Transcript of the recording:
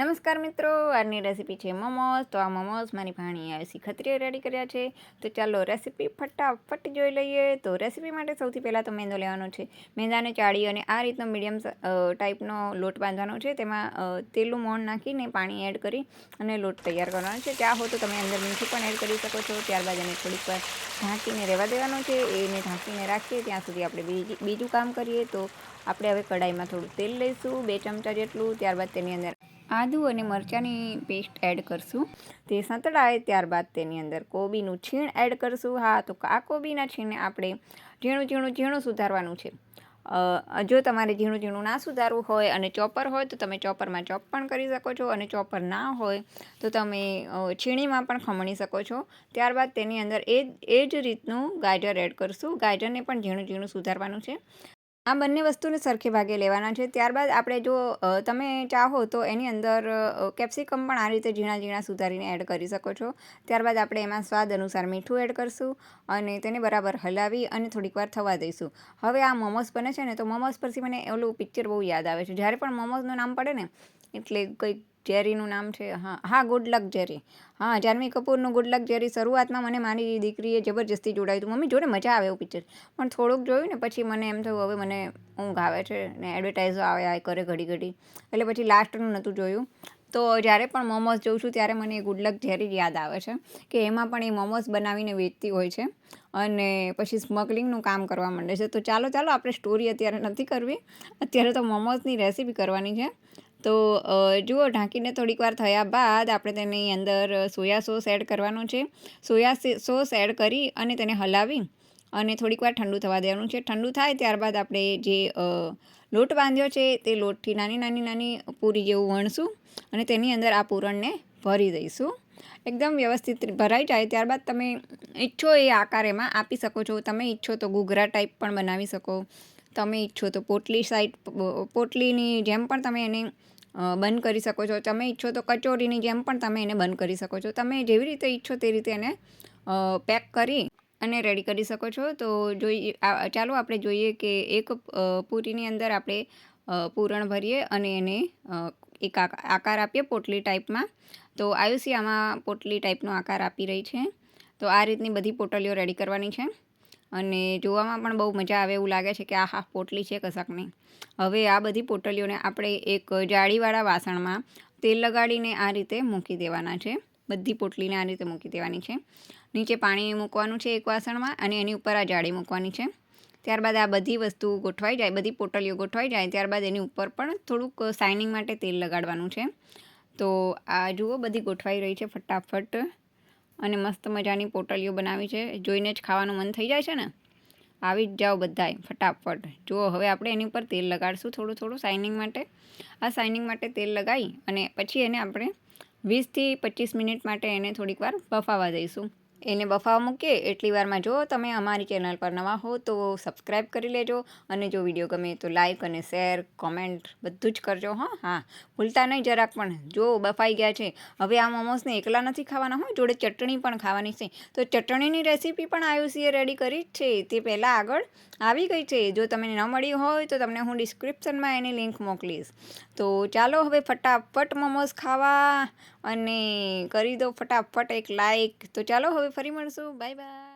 નમસ્કાર મિત્રો, આજની રેસીપી છે મોમોઝ. તો આ મોમોઝ મારી ભાણી આયુષી ખત્રીએ રેડી કર્યા છે. તો ચાલો રેસીપી ફટાફટ જોઈ લઈએ. તો રેસીપી માટે સૌથી પહેલાં તો મેંદો લેવાનો છે. મેંદાને ચાળી અને આ રીતનો મીડિયમ ટાઈપનો લોટ બાંધવાનો છે. તેમાં તેલનું મોણ નાખીને પાણી એડ કરી અને લોટ તૈયાર કરવાનો છે. ચા હો તો તમે અંદર મીઠું પણ એડ કરી શકો છો. ત્યારબાદ એને થોડીક વાર ઢાંકીને રહેવા દેવાનું છે. એને ઢાંકીને રાખીએ. ત્યાં સુધી આપણે બીજી, બીજું કામ કરીએ તો આપણે હવે કઢાઈમાં થોડું તેલ લઈશું. બે ચમચા જેટલું. ત્યારબાદ તેની અંદર આદુ અને મરચાંની પેસ્ટ એડ કરશું. તે સંતળાય ત્યારબાદ તેની અંદર કોબીનું છીણ એડ કરશું. હા, તો આ કોબીના છીણને આપણે ઝીણું ઝીણું ઝીણું સુધારવાનું છે. જો તમારે ઝીણું ઝીણું ના સુધારવું હોય અને ચોપર હોય, તો તમે ચોપરમાં ચોપ પણ કરી શકો છો અને ચોપર ના હોય, તો તમે છીણીમાં પણ ખમણી શકો છો. ત્યારબાદ તેની અંદર એ એ જ રીતનું ગાજર એડ કરશું. ગાજરને પણ ઝીણું ઝીણું સુધારવાનું છે. આ બંને વસ્તુને સરખે ભાગે લેવાના છે. ત્યારબાદ આપણે જો તમે ચાહો તો એની અંદર કેપ્સિકમ પણ આ રીતે ઝીણા ઝીણા સુધારીને એડ કરી શકો છો. ત્યારબાદ આપણે એમાં સ્વાદ અનુસાર મીઠું એડ કરશું અને તેને બરાબર હલાવી અને થોડીક વાર થવા દઈશું. હવે આ મોમોસ બને છે ને, તો મોમોસ પરથી મને ઓલું પિક્ચર બહુ યાદ આવે છે. જ્યારે પણ મોમોસનું નામ પડે ને, એટલે કંઈક જેરીનું નામ છે, હા હા ગુડ લક જેરી હા, જાનવી કપૂરનું ગુડ લક જેરી શરૂઆતમાં મને મારી દીકરીએ જબરજસ્તી જોડાયું હતું. મમ્મી જોડે મજા આવે એવું પિક્ચર પણ થોડુંક જોયું ને, પછી મને એમ થયું, હવે મને ઊંઘ આવે છે ને એડવર્ટાઇઝો આવે, આ કરે ઘડી ઘડી. એટલે પછી લાસ્ટનું નહોતું જોયું. તો જ્યારે પણ મોમોસ જોઉં છું, ત્યારે મને એ ગુડલક ઝેરી યાદ આવે છે કે એમાં પણ એ મોમોસ બનાવીને વેચતી હોય છે અને પછી સ્મગલિંગનું કામ કરવા માંડે છે. તો ચાલો ચાલો, આપણે સ્ટોરી અત્યારે નથી કરવી. અત્યારે તો મોમોસની રેસીપી કરવાની છે. તો જુઓ, ઢાંકીને થોડીક વાર થયા બાદ આપણે તેની અંદર સોયા સોસ એડ કરવાનો છે. સોયા સોસ એડ કરી અને તેને હલાવી અને થોડીક વાર ઠંડુ થવા દેવાનું છે. ઠંડુ થાય ત્યારબાદ આપણે જે લોટ બાંધ્યો છે તે લોટથી નાની નાની નાની પૂરી જેવું વણશું અને તેની અંદર આ પૂરણને ભરી દઈશું. એકદમ વ્યવસ્થિત ભરાઈ જાય. ત્યારબાદ તમે ઈચ્છો એ આકાર એમાં આપી શકો છો. તમે ઈચ્છો તો ઘૂઘરા ટાઈપ પણ બનાવી શકો. તમે ઈચ્છો તો પોટલી સાઈડ પોટલીની જેમ પણ તમે એને બંધ કરી શકો છો. તમે ઈચ્છો તો કચોરીની જેમ પણ તમે એને બંધ કરી શકો છો. તમે જેવી રીતે ઈચ્છો તે રીતે એને પેક કરી અને રેડી કરી શકો છો. તો જોઈએ ચાલો આપણે જોઈએ કે એક પૂરીની અંદર આપણે પૂરણ ભરીએ અને એને એક આક- આકાર આપીએ પોટલી ટાઈપમાં તો આયુષી આમાં પોટલી ટાઈપનો આકાર આપી રહી છે. તો આ રીતની બધી પોટલીઓ રેડી કરવાની છે. અને જોવામાં પણ બહુ મજા આવે એવું લાગે છે કે આ હા પોટલી છે કશાકની. હવે આ બધી પોટલીઓને આપણે એક જાળીવાળા વાસણમાં તેલ લગાડીને આ રીતે મૂકી દેવાના છે. બધી પોટલીને આ રીતે મૂકી દેવાની છે. નીચે પાણી મૂકવાનું છે એક વાસણમાં અને એની ઉપર આ જાળી મૂકવાની છે. ત્યારબાદ આ બધી વસ્તુ ગોઠવાઈ જાય, બધી પોટલીઓ ગોઠવાઈ જાય, ત્યારબાદ એની ઉપર પણ થોડુંક શાઇનિંગ માટે તેલ લગાડવાનું છે. તો આ જુઓ બધી ગોઠવાઈ રહી છે ફટાફટ. અને મસ્ત મજાની પોટલીઓ બનાવી છે. જોઈને જ ખાવાનું મન થઈ જાય છે ને? આવી જ જાઓ બધાય, ફટાફટ. જુઓ, હવે આપણે એની ઉપર તેલ લગાડશું થોડું થોડું શાઇનિંગ માટે. આ શાઇનિંગ માટે તેલ લગાવી અને પછી એને આપણે વીસથી પચીસ મિનિટ માટે એને થોડીક વાર બફાવા દઈશું. એને બફાવા મૂકીએ, એટલી વારમાં જો તમે અમારી ચેનલ પર નવા હો તો સબસ્ક્રાઈબ કરી લેજો અને જો વીડિયો ગમે તો લાઈક અને શેર, કોમેન્ટ બધું જ કરજો, હા. હા, ભૂલતા નહીં જરાક પણ. જો બફાઈ ગયા છે, હવે આ મોમોસને એકલા નથી ખાવાના, હો. જોડે ચટણી પણ ખાવાની છે. તો ચટણીની રેસીપી પણ આયુષીએ રેડી કરી જ છે. તે પહેલાં આગળ આવી ગઈ છે. જો તમને ન મળી હોય તો તમને હું ડિસ્ક્રિપ્શનમાં એની લિંક મોકલીશ. તો ચાલો હવે ફટાફટ મોમોસ ખાવા અને કરી દો ફટાફટ એક લાઈક તો ચાલો હવે ફરી મળશું. Bye bye